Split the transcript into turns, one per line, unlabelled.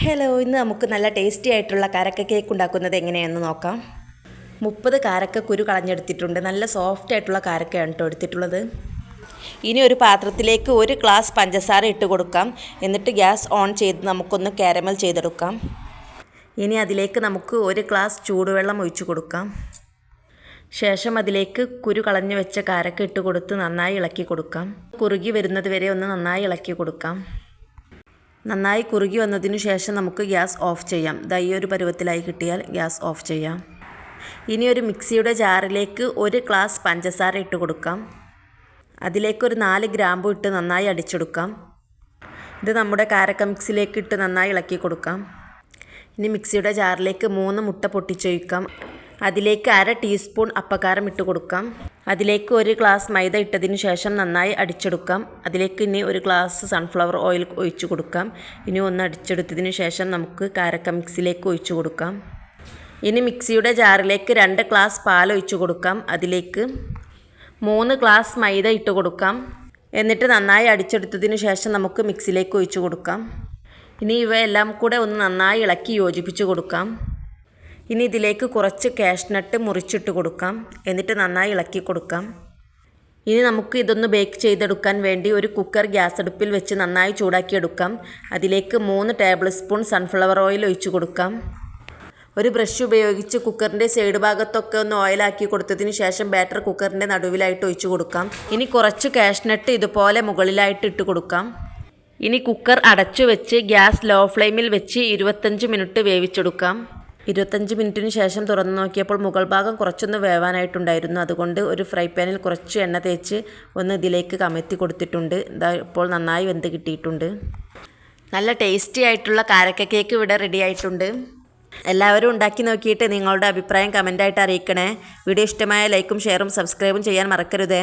Hello ഇന്ന് നമുക്ക് നല്ല ടേസ്റ്റി ആയിട്ടുള്ള കാരക്ക കേക്ക് ഉണ്ടാക്കുന്നത് എങ്ങനെയാണെന്ന് നോക്കാം. മുപ്പത് കാരക്ക കുരു കളഞ്ഞെടുത്തിട്ടുണ്ട്. നല്ല സോഫ്റ്റ് ആയിട്ടുള്ള കാരക്കയാണ് കേട്ടോ എടുത്തിട്ടുള്ളത്. ഇനി ഒരു പാത്രത്തിലേക്ക് ഒരു ഗ്ലാസ് പഞ്ചസാര ഇട്ട് കൊടുക്കാം. എന്നിട്ട് ഗ്യാസ് ഓൺ ചെയ്ത് നമുക്കൊന്ന് കാരമൽ ചെയ്തെടുക്കാം. ഇനി അതിലേക്ക് നമുക്ക് ഒരു ഗ്ലാസ് ചൂടുവെള്ളം ഒഴിച്ചു കൊടുക്കാം. ശേഷം അതിലേക്ക് കുരു കളഞ്ഞു വെച്ച കാരക്ക ഇട്ട് കൊടുത്ത് നന്നായി ഇളക്കി കൊടുക്കാം. കുറുകി വരുന്നത് വരെ ഒന്ന് നന്നായി ഇളക്കി കൊടുക്കാം. നന്നായി കുറുകി വന്നതിനു ശേഷം നമുക്ക് ഗ്യാസ് ഓഫ് ചെയ്യാം. ദാ ഈ ഒരു പരുവത്തിലായി കിട്ടിയാൽ ഗ്യാസ് ഓഫ് ചെയ്യാം. ഇനി ഒരു മിക്സിയുടെ ജാറിലേക്ക് ഒരു ഗ്ലാസ് പഞ്ചസാര ഇട്ട് കൊടുക്കാം. അതിലേക്ക് ഒരു നാല് ഗ്രാമ്പു ഇട്ട് നന്നായി അടിച്ചെടുക്കാം. ഇത് നമ്മുടെ കാരക്ക മിക്സിലേക്ക് ഇട്ട് നന്നായി ഇളക്കി കൊടുക്കാം. ഇനി മിക്സിയുടെ ജാറിലേക്ക് മൂന്ന് മുട്ട പൊട്ടിച്ചൊഴിക്കാം. അതിലേക്ക് അര ടീസ്പൂൺ അപ്പക്കാരം ഇട്ട് കൊടുക്കാം. അതിലേക്ക് ഒരു ഗ്ലാസ് മൈദ ഇട്ടതിന് ശേഷം നന്നായി അടിച്ചെടുക്കാം. അതിലേക്ക് ഇനി ഒരു ഗ്ലാസ് സൺഫ്ലവർ ഓയിൽ ഒഴിച്ചു കൊടുക്കാം. ഇനി ഒന്ന് അടിച്ചെടുത്തതിന് ശേഷം നമുക്ക് കാരക്ക മിക്സിലേക്ക് ഒഴിച്ചു കൊടുക്കാം. ഇനി മിക്സിയുടെ ജാറിലേക്ക് രണ്ട് ഗ്ലാസ് പാൽ ഒഴിച്ചു കൊടുക്കാം. അതിലേക്ക് മൂന്ന് ഗ്ലാസ് മൈദ ഇട്ട് കൊടുക്കാം. എന്നിട്ട് നന്നായി അടിച്ചെടുത്തതിന് ശേഷം നമുക്ക് മിക്സിലേക്ക് ഒഴിച്ചു കൊടുക്കാം. ഇനി ഇവയെല്ലാം കൂടെ ഒന്ന് നന്നായി ഇളക്കി യോജിപ്പിച്ച് കൊടുക്കാം. ഇനി ഇതിലേക്ക് കുറച്ച് കാഷ്നട്ട് മുറിച്ചിട്ട് കൊടുക്കാം. എന്നിട്ട് നന്നായി ഇളക്കി കൊടുക്കാം. ഇനി നമുക്ക് ഇതൊന്ന് ബേക്ക് ചെയ്തെടുക്കാൻ വേണ്ടി ഒരു കുക്കർ ഗ്യാസ് അടുപ്പിൽ വെച്ച് നന്നായി ചൂടാക്കിയെടുക്കാം. അതിലേക്ക് മൂന്ന് ടേബിൾ സ്പൂൺ സൺഫ്ലവർ ഓയിൽ ഒഴിച്ചു കൊടുക്കാം. ഒരു ബ്രഷ് ഉപയോഗിച്ച് കുക്കറിന്റെ സൈഡ് ഭാഗത്തൊക്കെ ഒന്ന് ഓയിലാക്കി കൊടുത്തതിന് ശേഷം ബാറ്റർ കുക്കറിന്റെ നടുവിലായിട്ട് ഒഴിച്ചു കൊടുക്കാം. ഇനി കുറച്ച് കാഷ്നട്ട് ഇതുപോലെ മുകളിലായിട്ട് ഇട്ട് കൊടുക്കാം. ഇനി കുക്കർ അടച്ചു വെച്ച് ഗ്യാസ് ലോ ഫ്ലെയിമിൽ വെച്ച് ഇരുപത്തഞ്ച് മിനിറ്റ് വേവിച്ചെടുക്കാം. ഇരുപത്തഞ്ച് മിനിറ്റിന് ശേഷം തുറന്നു നോക്കിയപ്പോൾ മുകൾ ഭാഗം കുറച്ചൊന്ന് വേവാനായിട്ടുണ്ടായിരുന്നു. അതുകൊണ്ട് ഒരു ഫ്രൈ പാനിൽ കുറച്ച് എണ്ണ തേച്ച് ഒന്ന് ഇതിലേക്ക് കമഴ്ത്തി കൊടുത്തിട്ടുണ്ട്. ഇതാ ഇപ്പോൾ നന്നായി വെന്ത് കിട്ടിയിട്ടുണ്ട്. നല്ല ടേസ്റ്റി ആയിട്ടുള്ള കാരക്ക കേക്ക് ഇവിടെ റെഡി ആയിട്ടുണ്ട്. എല്ലാവരും ഉണ്ടാക്കി നോക്കിയിട്ട് നിങ്ങളുടെ അഭിപ്രായം കമന്റായിട്ട് അറിയിക്കണേ. വീഡിയോ ഇഷ്ടമായ ലൈക്കും ഷെയറും സബ്സ്ക്രൈബും ചെയ്യാൻ മറക്കരുതേ.